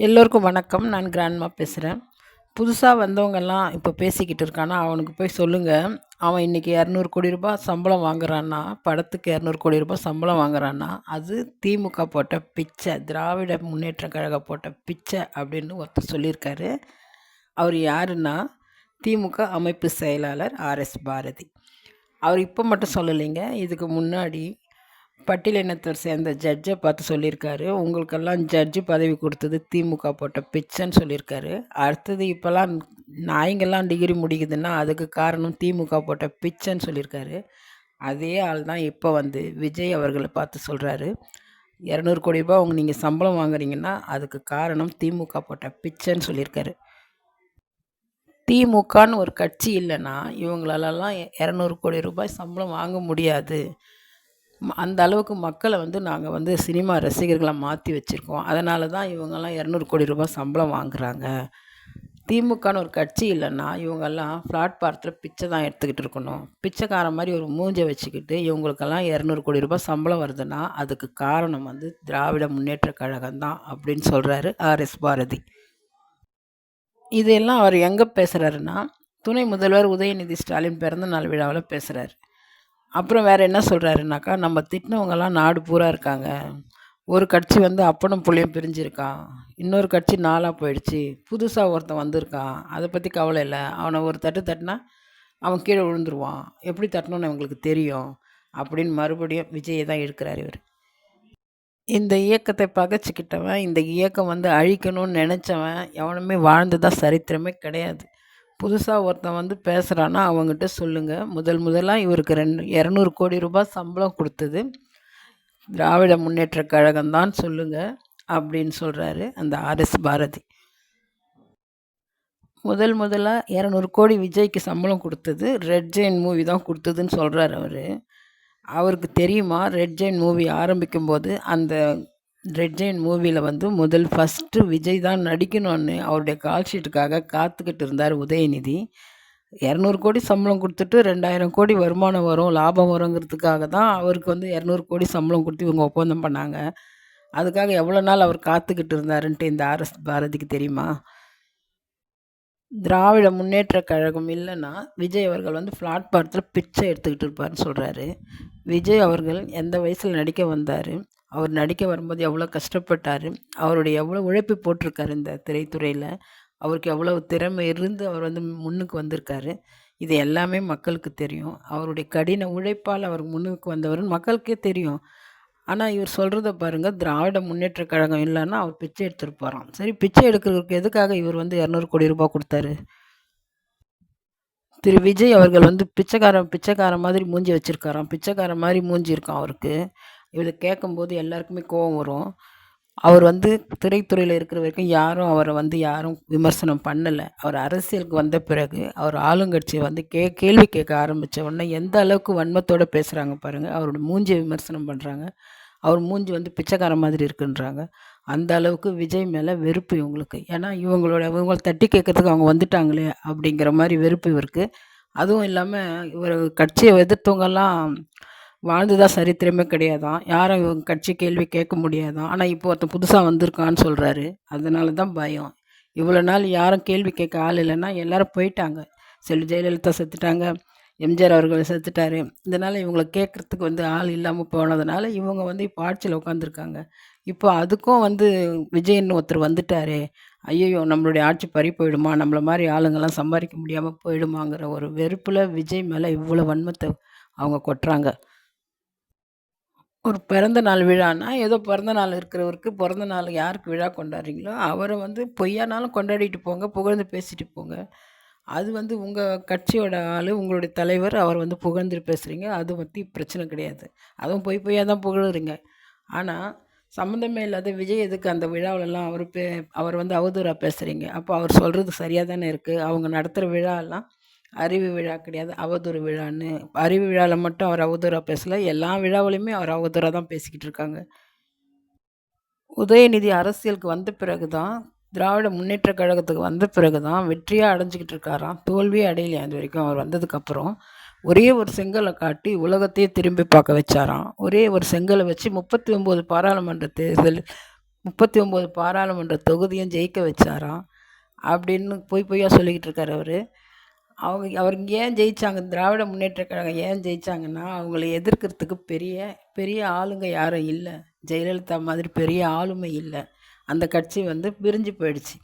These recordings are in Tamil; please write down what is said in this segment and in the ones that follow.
எல்லோருக்கும் வணக்கம். நான் கிராண்ட்மா பேசுகிறேன் புதுசாக வந்தவங்கெல்லாம் இப்போ பேசிக்கிட்டு இருக்கானா அவனுக்கு போய் சொல்லுங்கள் அவன் இன்றைக்கி இரநூறு கோடி ரூபாய் சம்பளம் வாங்குறான்னா படத்துக்கு இரநூறு கோடி ரூபாய் சம்பளம் வாங்குறான்னா அது திமுக போட்ட பிச்சை திராவிட முன்னேற்ற கழகம் போட்ட பிச்சை அப்படின்னு ஒருத்தர் சொல்லியிருக்காரு. அவர் யாருன்னா திமுக அமைப்பு செயலாளர் ஆர்எஸ் பாரதி. அவர் இப்போ மட்டும் சொல்லலைங்க. இதுக்கு முன்னாடி பட்டியலினத்தவர் சேர்ந்த ஜட்ஜை பார்த்து சொல்லியிருக்காரு. உங்களுக்கெல்லாம் ஜட்ஜு பதவி கொடுத்தது திமுக போட்ட பிச்சைன்னு சொல்லியிருக்காரு. அடுத்தது இப்போல்லாம் நாய்ங்கெல்லாம் டிகிரி முடிக்குதுன்னா அதுக்கு காரணம் திமுக போட்ட பிச்சைன்னு சொல்லியிருக்காரு. அதே ஆள் தான் இப்போ வந்து விஜய் அவர்களை பார்த்து சொல்கிறாரு இரநூறு கோடி ரூபாய் அவங்க நீங்கள் சம்பளம் வாங்குறீங்கன்னா அதுக்கு காரணம் திமுக போட்ட பிச்சைன்னு சொல்லியிருக்காரு. திமுகன்னு ஒரு கட்சி இல்லைன்னா இவங்களாலலாம் இரநூறு கோடி ரூபாய் சம்பளம் வாங்க முடியாது. அந்த அளவுக்கு மக்களை வந்து நாங்கள் வந்து சினிமா ரசிகர்களாக மாற்றி வச்சுருக்கோம். அதனால தான் இவங்கெல்லாம் இரநூறு கோடி ரூபாய் சம்பளம் வாங்குகிறாங்க திமுகன்னு ஒரு கட்சி இல்லைன்னா இவங்கெல்லாம் பிளாட்பாரத்தில் பிச்சை தான் எடுத்துக்கிட்டு இருக்கணும். பிச்சைக்காரன் மாதிரி ஒரு மூஞ்சை வச்சுக்கிட்டு இவங்களுக்கெல்லாம் இரநூறு கோடி ரூபாய் சம்பளம் வருதுன்னா அதுக்கு காரணம் வந்து திராவிட முன்னேற்ற கழகம் தான் அப்படின்னு சொல்கிறாரு ஆர்எஸ் பாரதி. இதெல்லாம் அவர் எங்கே பேசுகிறாருன்னா துணை முதல்வர் உதயநிதி ஸ்டாலின் பிறந்த நாள் விழாவில் பேசுகிறாரு அப்புறம் வேறு என்ன சொல்கிறாருனாக்கா நம்ம திட்டினவங்கெல்லாம் நாடு பூரா இருக்காங்க. ஒரு கட்சி வந்து அப்பனும் புள்ளையும் பிரிஞ்சிருக்கான் இன்னொரு கட்சி நாளாக போயிடுச்சு. புதுசாக ஒருத்தன் வந்திருக்கான் அதை பற்றி கவலை இல்லை. அவனை ஒரு தட்டு தட்டினா அவன் கீழே விழுந்துருவான். எப்படி தட்டணும்னு அவங்களுக்கு தெரியும். அப்படின்னு மறுபடியும் விஜயை தான் எடுக்கிறார் இவர். இந்த இயக்கத்தை பகைச்சிக்கிட்டவன் இந்த இயக்கம் வந்து அழிக்கணும்னு நினச்சவன் எவனுமே வாழ்ந்ததாக சரித்திரமே கிடையாது. புதுசாக ஒருத்தன் வந்து பேசுகிறான்னா அவங்ககிட்ட சொல்லுங்கள் முதல் முதலாக இவருக்கு ரெண்டு இரநூறு கோடி ரூபாய் சம்பளம் கொடுத்தது. திராவிட முன்னேற்ற கழகம் தான் சொல்லுங்கள் அப்படின்னு சொல்கிறாரு அந்த ஆர்எஸ் பாரதி. முதல் முதலாக இரநூறு கோடி விஜய்க்கு சம்பளம் கொடுத்தது. ரெட் ஜெயின் மூவி தான் கொடுத்ததுன்னு சொல்கிறார் அவர். அவருக்கு தெரியுமா? ரெட் ஜெயின் மூவி ஆரம்பிக்கும் போது அந்த ரெட் ஜெயின் மூவியில் வந்து முதல் ஃபஸ்ட்டு விஜய் தான் நடிக்கணும்னு அவருடைய கால் ஷீட்டுக்காக காத்துக்கிட்டு இருந்தார் உதயநிதி. இரநூறு கோடி சம்பளம் கொடுத்துட்டு ரெண்டாயிரம் கோடி வருமானம் வரும் லாபம் வருங்கிறதுக்காக தான் அவருக்கு வந்து இரநூறு கோடி சம்பளம் கொடுத்து இவங்க ஒப்பந்தம் பண்ணாங்க. அதுக்காக எவ்வளோ நாள் அவர் காத்துக்கிட்டு இருந்தாருன்ட்டு இந்த ஆர்எஸ் பாரதிக்கு தெரியுமா? திராவிட முன்னேற்ற கழகம் இல்லைன்னா விஜய் அவர்கள் வந்து பிளாட்பாரத்தில் பிச்சை எடுத்துக்கிட்டு இருப்பார்னு சொல்கிறாரு விஜய் அவர்கள் எந்த வயசில் நடிக்க வந்தார்? அவர் நடிக்க வரும்போது எவ்வளோ கஷ்டப்பட்டார்? அவருடைய எவ்வளோ உழைப்பு போட்டிருக்காரு இந்த திரைத்துறையில்? அவருக்கு எவ்வளோ திறமை இருந்து அவர் வந்து முன்னுக்கு வந்திருக்காரு? இது எல்லாமே மக்களுக்கு தெரியும். அவருடைய கடின உழைப்பால் அவர் முன்னுக்கு வந்தவர்னு மக்களுக்கே தெரியும். ஆனால் இவர் சொல்கிறத பாருங்கள் திராவிட முன்னேற்ற கழகம் இல்லைன்னா அவர் பிச்சை எடுத்துகிட்டு போகிறான் சரி பிச்சை எடுக்கிறதுக்கு எதுக்காக இவர் வந்து இரநூறு கோடி ரூபாய் கொடுத்தாரு? திரு விஜய் அவர்கள் வந்து பிச்சைக்காரன் பிச்சைக்காரன் மாதிரி மூஞ்சி வச்சுருக்காராம். பிச்சைக்காரன் மாதிரி மூஞ்சி இருக்கான் அவருக்கு. இதை கேட்கும்போது எல்லாருக்குமே கோவம் வரும். அவர் வந்து திரைத்துறையில் இருக்கிற வரைக்கும் யாரும் அவரை வந்து யாரும் விமர்சனம் பண்ணலை. அவர் அரசியலுக்கு வந்த பிறகு அவர் ஆளுங்கட்சியை வந்து கே கேள்வி கேட்க ஆரம்பித்த உடனே எந்த அளவுக்கு வன்மத்தோடு பேசுகிறாங்க பாருங்கள் அவரோட மூஞ்சியை விமர்சனம் பண்ணுறாங்க அவர் மூஞ்சி வந்து பிச்சைக்கார மாதிரி இருக்குன்றாங்க. அந்த அளவுக்கு விஜய் மேலே வெறுப்பு இவங்களுக்கு. ஏன்னா இவங்களோட இவங்களை தட்டி கேட்கறதுக்கு அவங்க வந்துட்டாங்களே அப்படிங்கிற மாதிரி வெறுப்பு இவருக்கு. அதுவும் இல்லாமல் இவர் கட்சியை எதிர்த்தவங்கெல்லாம் வாழ்ந்ததாக சரித்திரமே கிடையாதான். யாரும் இவங்க கட்சி கேள்வி கேட்க முடியாதான். ஆனால் இப்போ ஒருத்தன் புதுசாக வந்திருக்கான்னு சொல்கிறாரு அதனால தான் பயம். இவ்வளோ நாள் யாரும் கேள்வி கேட்க ஆள் இல்லைன்னா எல்லோரும் போயிட்டாங்க. செல்வி ஜெயலலிதா செத்துட்டாங்க. எம்ஜிஆர் அவர்கள் செத்துட்டாரு. இதனால் இவங்களை கேட்குறதுக்கு வந்து ஆள் இல்லாமல் போனதுனால இவங்க வந்து இப்போ ஆட்சியில் உட்காந்துருக்காங்க இப்போ அதுக்கும் வந்து விஜயன் ஒருத்தர் வந்துட்டாரே. ஐயோ நம்மளுடைய ஆட்சி பறி போயிடுமா? நம்மளை மாதிரி ஆளுங்கள்லாம் சம்பாதிக்க முடியாமல் போயிடுமாங்கிற ஒரு வெறுப்பில் விஜய் மேலே இவ்வளோ வன்மத்தை அவங்க கொட்டுறாங்க. ஒரு பிறந்த நாள் விழான்னா ஏதோ பிறந்த நாள் இருக்கிறவருக்கு பிறந்த நாள் யாருக்கு விழா கொண்டாடுறீங்களோ அவரை வந்து பொய்யானாலும் கொண்டாடிட்டு போங்க புகழ்ந்து பேசிட்டு போங்க. அது வந்து உங்கள் கட்சியோட ஆள் உங்களுடைய தலைவர் அவர் வந்து புகழ்ந்து பேசுகிறீங்க அது பற்றி பிரச்சனை கிடையாது. அதுவும் பொய் பொய்யாக தான் புகழுறீங்க. ஆனால் சம்மந்தமே இல்லாத விஜய் எதுக்கு அந்த விழாவிலலாம் அவர் பே அவர் வந்து அவதூறாக பேசுகிறீங்க அப்போ அவர் சொல்கிறது சரியாக தானே இருக்குது அவங்க நடத்துகிற விழாலாம் அறிவு விழா கிடையாது அவதூறு விழான்னு. அறிவு விழாவில் மட்டும் அவர் அவதூறாக பேசலை எல்லா விழாவிலையுமே அவர் அவதூறாக தான் பேசிக்கிட்டு இருக்காங்க. உதயநிதி அரசியலுக்கு வந்த பிறகு தான் திராவிட முன்னேற்ற கழகத்துக்கு வந்த பிறகு தான் வெற்றியாக அடைஞ்சிக்கிட்டு இருக்காராம். தோல்வியே அடையலையா அது வரைக்கும் அவர் வந்ததுக்கப்புறம் ஒரே ஒரு செங்கலை காட்டி உலகத்தையே திரும்பி பார்க்க வச்சாராம். ஒரே ஒரு செங்கலை வச்சு முப்பத்தி ஒம்பது பாராளுமன்ற தேர்தல் முப்பத்தி ஒம்பது பாராளுமன்ற தொகுதியும் ஜெயிக்க வச்சாராம். அப்படின்னு பொய் பொய்யா சொல்லிக்கிட்டு இருக்கார் அவர். அவங்க அவர் ஏன் ஜெயித்தாங்க திராவிட முன்னேற்ற கழகம் ஏன் ஜெயித்தாங்கன்னா அவங்கள எதிர்க்கிறதுக்கு பெரிய பெரிய ஆளுங்க யாரும் இல்லை. ஜெயலலிதா மாதிரி பெரிய ஆளுமை இல்லை. அந்த கட்சி வந்து பிரிஞ்சு போயிடுச்சு.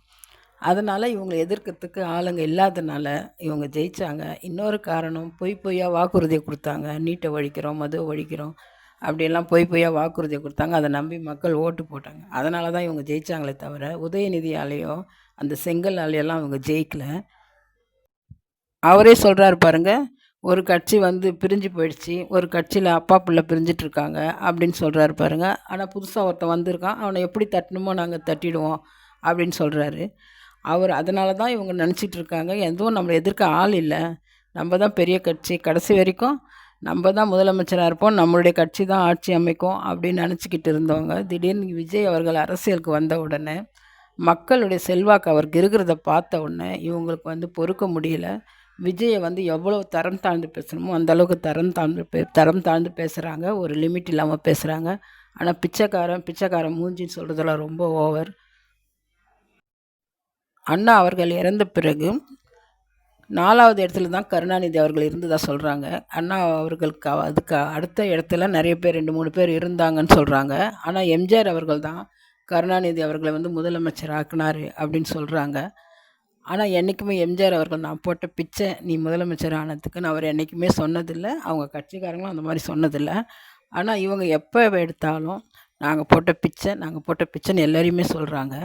அதனால் இவங்களை எதிர்க்கிறதுக்கு ஆளுங்க இல்லாதனால இவங்க ஜெயித்தாங்க இன்னொரு காரணம் பொய் பொய்யா வாக்குறுதியை கொடுத்தாங்க. நீட்டை ஒழிக்கிறோம் மது ஒழிக்கிறோம் அப்படியெல்லாம் பொய் பொய்யா வாக்குறுதியை கொடுத்தாங்க. அதை நம்பி மக்கள் ஓட்டு போட்டாங்க. அதனால தான் இவங்க ஜெயித்தாங்களே தவிர உதயநிதியாலேயோ அந்த செங்கல் ஆலையெல்லாம் அவங்க ஜெயிக்கலை. அவரே சொல்கிறாரு பாருங்க ஒரு கட்சி வந்து பிரிஞ்சு போயிடுச்சு ஒரு கட்சியில் அப்பா பிள்ளை பிரிஞ்சிட்ருக்காங்க அப்படின்னு சொல்கிறாரு பாருங்கள் ஆனால் புதுசாக ஒருத்தன் வந்திருக்கான் அவனை எப்படி தட்டணுமோ நாங்கள் தட்டிடுவோம் அப்படின்னு சொல்கிறாரு அவர் அதனால தான் இவங்க நினச்சிட்டு இருக்காங்க. எதுவும் நம்மளை எதிர்க்க ஆள் இல்லை. நம்ம தான் பெரிய கட்சி. கடைசி வரைக்கும் நம்ம தான் முதலமைச்சராக இருப்போம். நம்மளுடைய கட்சி தான் ஆட்சி அமைக்கும் அப்படின்னு நினச்சிக்கிட்டு இருந்தவங்க திடீர்னு விஜய் அவர்கள் அரசியலுக்கு வந்த உடனே மக்களுடைய செல்வாக்கு அவருக்கு இருக்கிறத பார்த்த உடனே இவங்களுக்கு வந்து பொறுக்க முடியல. விஜயை வந்து எவ்வளோ தரம் தாழ்ந்து பேசணுமோ அந்த அளவுக்கு தரம் தாழ்ந்து பே தரம் தாழ்ந்து பேசுகிறாங்க ஒரு லிமிட் இல்லாமல் பேசுகிறாங்க ஆனால் பிச்சைக்காரன் பிச்சைக்காரன் மூஞ்சின்னு சொல்கிறதுல ரொம்ப ஓவர் அண்ணா அவர்கள் இறந்த பிறகு நாலாவது இடத்துல தான் கருணாநிதி அவர்கள் இருந்ததாக சொல்கிறாங்க அண்ணா அவர்களுக்கு அதுக்கு அடுத்த இடத்துல நிறைய பேர் ரெண்டு மூணு பேர் இருந்தாங்கன்னு சொல்கிறாங்க ஆனால் எம்ஜிஆர் அவர்கள் தான் கருணாநிதி அவர்களை வந்து முதலமைச்சர் ஆக்குனார் அப்படின்னு சொல்கிறாங்க ஆனால் என்றைக்குமே எம்ஜிஆர் அவர்கள் நான் போட்ட பிச்சை நீ முதலமைச்சர் ஆனதுக்குன்னு அவர் என்றைக்குமே சொன்னதில்லை. அவங்க கட்சிக்காரங்களும் அந்த மாதிரி சொன்னதில்லை. ஆனால் இவங்க எப்போ எடுத்தாலும் நாங்கள் போட்ட பிச்சை நாங்கள் போட்ட பிச்சைன்னு எல்லோரையுமே சொல்கிறாங்க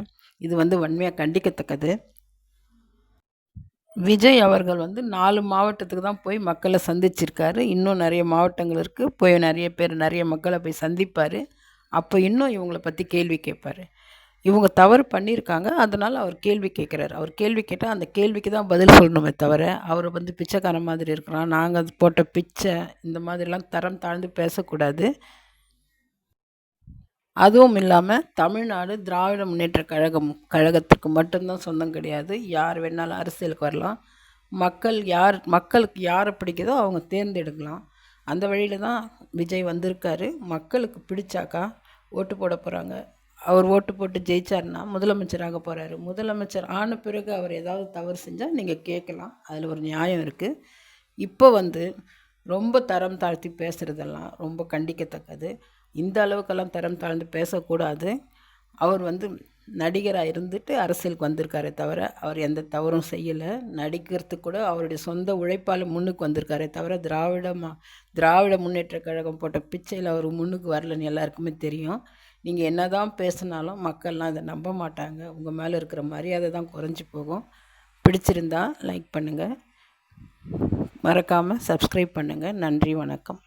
இது வந்து வன்மையாக கண்டிக்கத்தக்கது. விஜய் அவர்கள் வந்து நாலு மாவட்டத்துக்கு தான் போய் மக்களை சந்திச்சிருக்காரு. இன்னும் நிறைய மாவட்டங்கள் இருக்குது போய் நிறைய பேர் நிறைய மக்களை போய் சந்திப்பார். அப்போ இன்னும் இவங்களை பற்றி கேள்வி கேட்பார். இவங்க தவறு பண்ணியிருக்காங்க. அதனால் அவர் கேள்வி கேட்குறாரு. அவர் கேள்வி கேட்டால் அந்த கேள்விக்கு தான் பதில் சொல்லணுமே தவிர அவர் வந்து பிச்சைக்காரன் மாதிரி இருக்கிறான். நாங்கள் அது போட்ட பிச்சை இந்த மாதிரிலாம் தரம் தாழ்ந்து பேசக்கூடாது. அதுவும் இல்லாமல் தமிழ்நாடு திராவிட முன்னேற்ற கழகம் கழகத்துக்கு மட்டும்தான் சொந்தம் கிடையாது. யார் வேணாலும் அரசியலுக்கு வரலாம். மக்கள் யார் மக்களுக்கு யாரை பிடிக்குதோ அவங்க தேர்ந்தெடுக்கலாம். அந்த வழியில் தான் விஜய் வந்திருக்காரு. மக்களுக்கு பிடிச்சாக்கா ஓட்டு போட போகிறாங்க அவர் ஓட்டு போட்டு ஜெயிச்சார்னா முதலமைச்சராக போகிறாரு முதலமைச்சர் ஆன பிறகு அவர் ஏதாவது தவறு செஞ்சால் நீங்கள் கேட்கலாம். அதில் ஒரு நியாயம் இருக்குது இப்போ வந்து ரொம்ப தரம் தாழ்த்தி பேசுகிறதெல்லாம் ரொம்ப கண்டிக்கத்தக்கது. இந்த அளவுக்கெல்லாம் தரம் தாழ்ந்து பேசக்கூடாது. அவர் வந்து நடிகராக இருந்துட்டு அரசியலுக்கு வந்திருக்காரே தவிர அவர் எந்த தவறும் செய்யலை. நடிக்கிறதுக்கு கூட அவருடைய சொந்த உழைப்பால் முன்னுக்கு வந்திருக்காரே தவிர திராவிட மா திராவிட முன்னேற்ற கழகம் போட்ட பிச்சையில் அவர் முன்னுக்கு வரலன்னு எல்லாருக்குமே தெரியும். நீங்கள் என்ன தான் பேசினாலும் மக்கள்லாம் அதை நம்ப மாட்டாங்க. உங்கள் மேலே இருக்கிற மரியாதை தான் குறைஞ்சி போகும். பிடிச்சிருந்தா லைக் பண்ணுங்கள் மறக்காமல் சப்ஸ்கிரைப் பண்ணுங்கள் நன்றி வணக்கம்.